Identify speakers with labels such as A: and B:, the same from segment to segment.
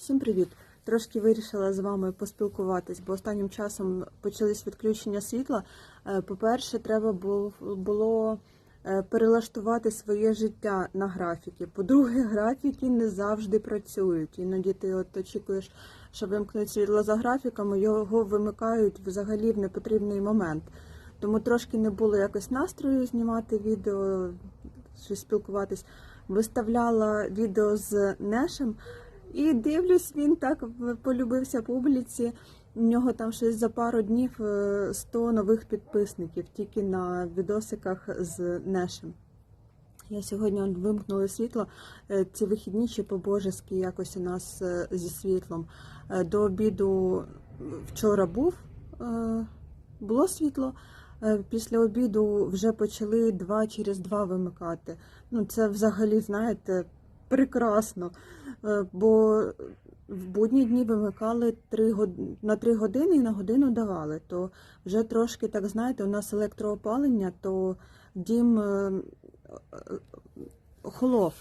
A: Всім привіт! Трошки вирішила з вами поспілкуватись, бо останнім часом почались відключення світла. Е, По-перше, треба було е, перелаштувати своє життя на графіки. По-друге, графіки не завжди працюють. Іноді ти от очікуєш, що вимкнуть світло за графіками, його вимикають взагалі в непотрібний момент. Тому трошки не було якось настрою знімати відео, щось спілкуватись. Виставляла відео з Нешем. І дивлюсь, він так полюбився публіці. У нього там щось за пару днів е, 100 нових підписників тільки на відосиках з Нешем. Я сьогодні он, вимкнули світло. Е, Ці вихідні чи по-божески якось у нас е, зі світлом. Е, До обіду вчора був, е, було світло. Е, Після обіду вже почали два через два вимикати. Ну, це взагалі, знаєте, прекрасно. Е, Бо в будні дні вимикали 3 год... на 3 години і на годину давали. То вже трошки, так знаєте, у нас електроопалення, то дім е, е, холов.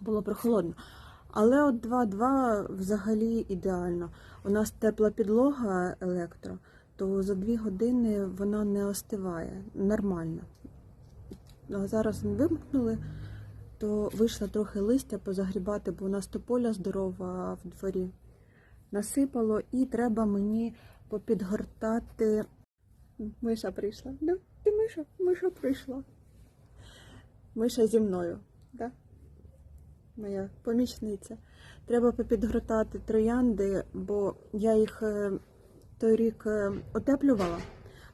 A: Було прохолодно. Але от 2-2 взагалі ідеально. У нас тепла підлога електро, то за 2 години вона не остиває. Нормально. А зараз вимкнули то вийшла трохи листя позагрібати, бо у нас тополя здорова в дворі. Насипало, і треба мені попідгортати. Миша прийшла. Да? Ти Миша? Миша прийшла. Миша зі мною, да? моя помічниця. Треба попідгортати троянди, бо я їх е, той рік е, отеплювала.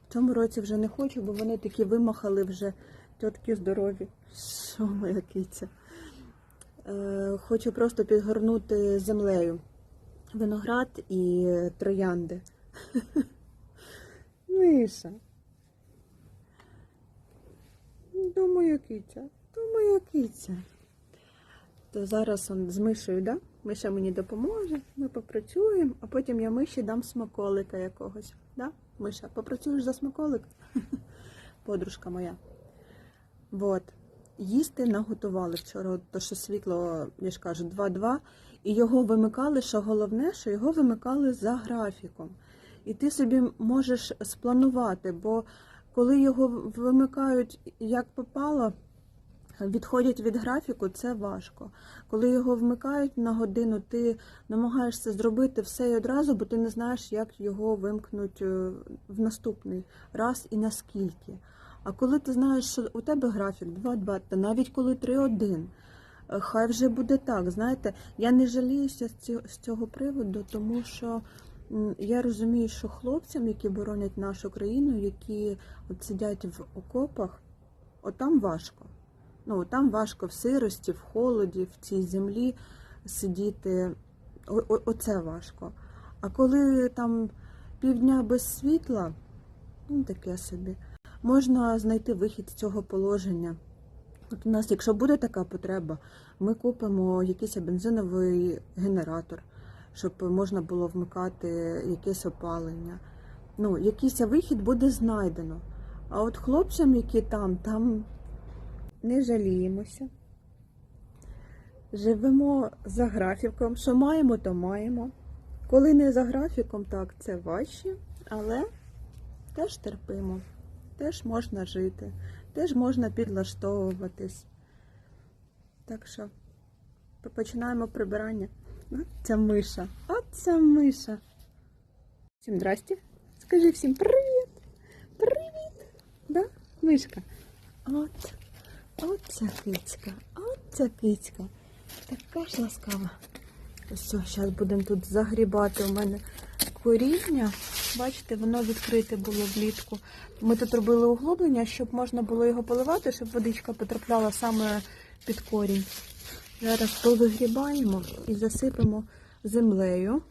A: В цьому році вже не хочу, бо вони такі вимахали вже тітки здорові. Що моя киця? Е, хочу просто підгорнути землею виноград і троянди. Миша. Думаю, киця. Думаю, киця. То зараз он з Мишею, да? Миша мені допоможе, ми попрацюємо, а потім я миші дам смаколика якогось. Да? Миша, попрацюєш за смаколик? Подружка моя. Вот. Їсти наготували вчора, то що світло, я ж кажу, 2-2, і його вимикали, що головне, що його вимикали за графіком. І ти собі можеш спланувати, бо коли його вимикають як попало, відходять від графіку, це важко. Коли його вмикають на годину, ти намагаєшся зробити все і одразу, бо ти не знаєш, як його вимкнуть е, в наступний раз і наскільки. А коли ти знаєш, що у тебе графік 2-2, та навіть коли 3-1, е, хай вже буде так. Знаєте, я не жаліюся з цього, приводу, тому що я розумію, що хлопцям, які боронять нашу країну, які от сидять в окопах, от там важко. Ну, там важко в сирості, в холоді, в цій землі сидіти. О- Оце важко. А коли там півдня без світла, ну таке собі можна знайти вихід з цього положення. От у нас, якщо буде така потреба, ми купимо якийсь бензиновий генератор, щоб можна було вмикати якесь опалення. Ну, якийсь вихід буде знайдено. А от хлопцям, які там, там не жаліємося. Живемо за графіком. Що маємо, то маємо. Коли не за графіком, так, це важче, але теж терпимо теж можна жити, теж можна підлаштовуватись. Так що починаємо прибирання. От ця миша. От ця миша. Всім здрасте. Скажи всім привіт. Привіт. Да, мишка? От. От ця кицька. От ця кицька. Така ж ласкава. Ось зараз будемо тут загрібати. У мене коріння. Бачите, воно відкрите було влітку. Ми тут робили углублення, щоб можна було його поливати, щоб водичка потрапляла саме під корінь. Зараз повигрібаємо і засипемо землею.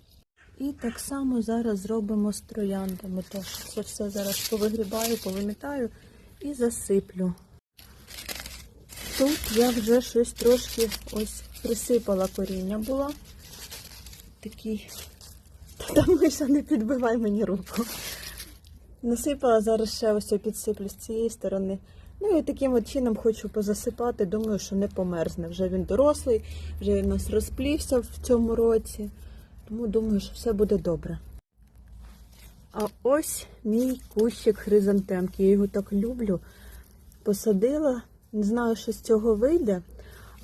A: І так само зараз зробимо з трояндами. Теж це все зараз повигрібаю, повимітаю і засиплю. Тут я вже щось трошки ось присипала коріння було. Такий. Та Миша, не підбивай мені руку. Насипала зараз ще ось підсиплю з цієї сторони. Ну і таким от чином хочу позасипати. Думаю, що не померзне. Вже він дорослий, вже він у нас розплівся в цьому році. Тому думаю, що все буде добре. А ось мій кущик хризантемки. Я його так люблю. Посадила. Не знаю, що з цього вийде.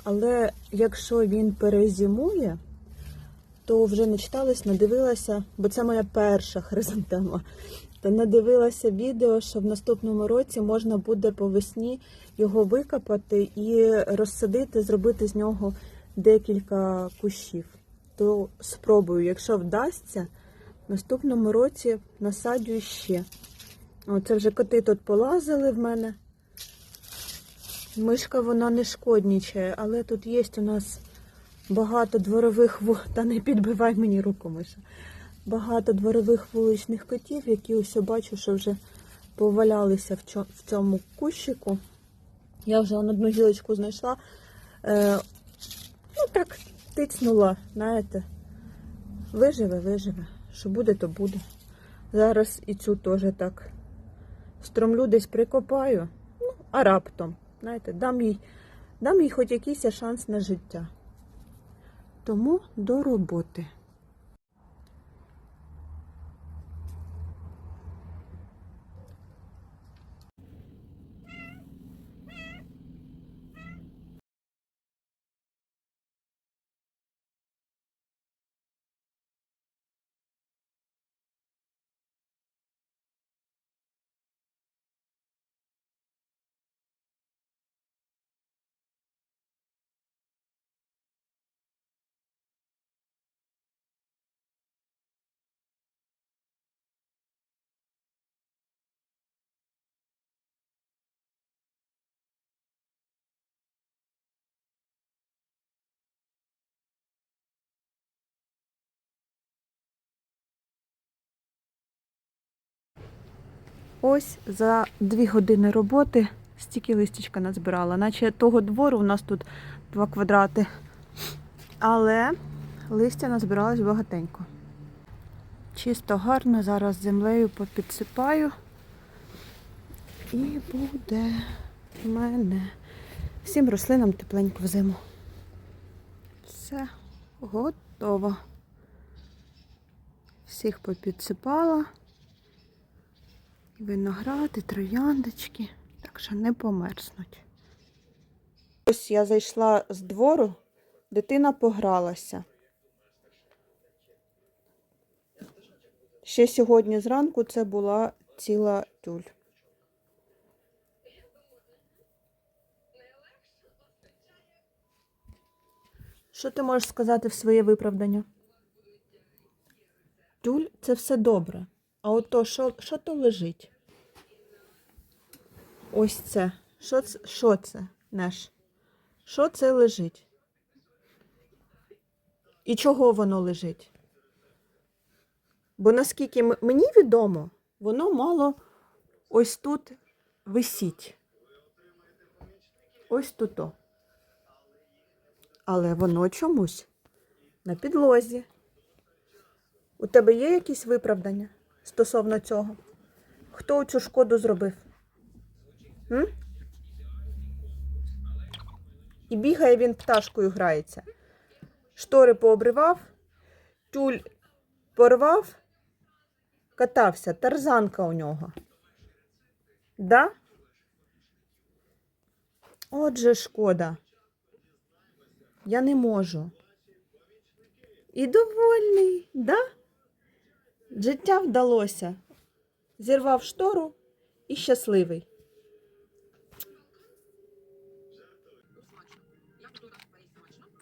A: Але якщо він перезимує, то вже не читалась, надивилася, бо це моя перша хризантема. Та надивилася відео, що в наступному році можна буде по весні його викопати і розсадити, зробити з нього декілька кущів. То спробую, якщо вдасться, в наступному році насаджую ще. Оце вже коти тут полазили в мене. Мишка вона не шкоднічає, але тут є у нас багато дворових. Та не підбивай мені руку, Миша. Багато дворових вуличних котів, які ось бачу, що вже повалялися в цьому кущику. Я вже одну гілочку знайшла. Е... Ну так, тицнула, знаєте. Виживе, виживе. Що буде, то буде. Зараз і цю теж так стромлю десь прикопаю. Ну, а раптом, знаєте, дам їй, дам їй хоч якийсь шанс на життя. Тому до роботи. Ось за дві години роботи стільки листячка назбирала. Наче того двору у нас тут два квадрати. Але листя назбиралось багатенько. Чисто гарно, зараз землею попідсипаю. І буде в мене всім рослинам тепленько в зиму. Все готово. Всіх попідсипала. І виноград, і трояндочки, так що не померзнуть. Ось я зайшла з двору, дитина погралася. Ще сьогодні зранку це була ціла тюль. Що ти можеш сказати в своє виправдання? Тюль це все добре. А от то, що, що то лежить? Ось це. Що це? Що це, Неш? Що це лежить? І чого воно лежить? Бо наскільки мені відомо, воно мало ось тут висіть. Ось тут. Але воно чомусь на підлозі. У тебе є якісь виправдання стосовно цього? Хто цю шкоду зробив? М? І бігає він пташкою грається. Штори пообривав, тюль порвав, катався, тарзанка у нього. Да? Отже, шкода. Я не можу. І довольний, да? Життя вдалося. Зірвав штору і щасливий.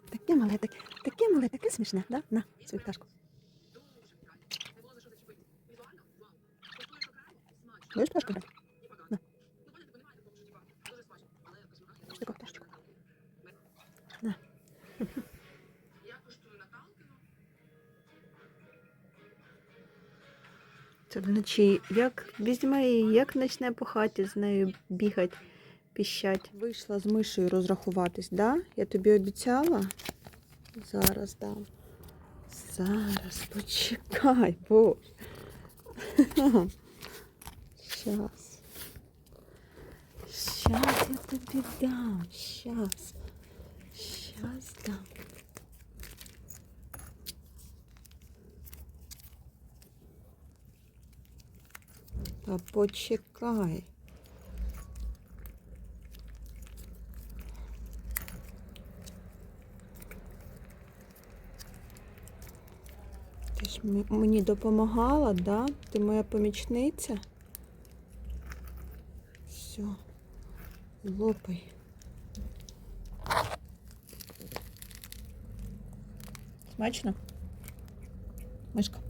A: Таке мале, таке, таке мале, таке смішне, да? На, свою пташку. Будеш пташку брати? Це вночі як візьме її, як почне по хаті з нею бігати, піщать. Вийшла з мишею розрахуватись, да? Я тобі обіцяла. Зараз дам. Зараз почекай, бо. Щас. Щас я тобі дам. Щас. Щас дам. Та почекай. Ти ж мені допомагала, да? Ти моя помічниця? Все. Лопай. Смачно? Мишка.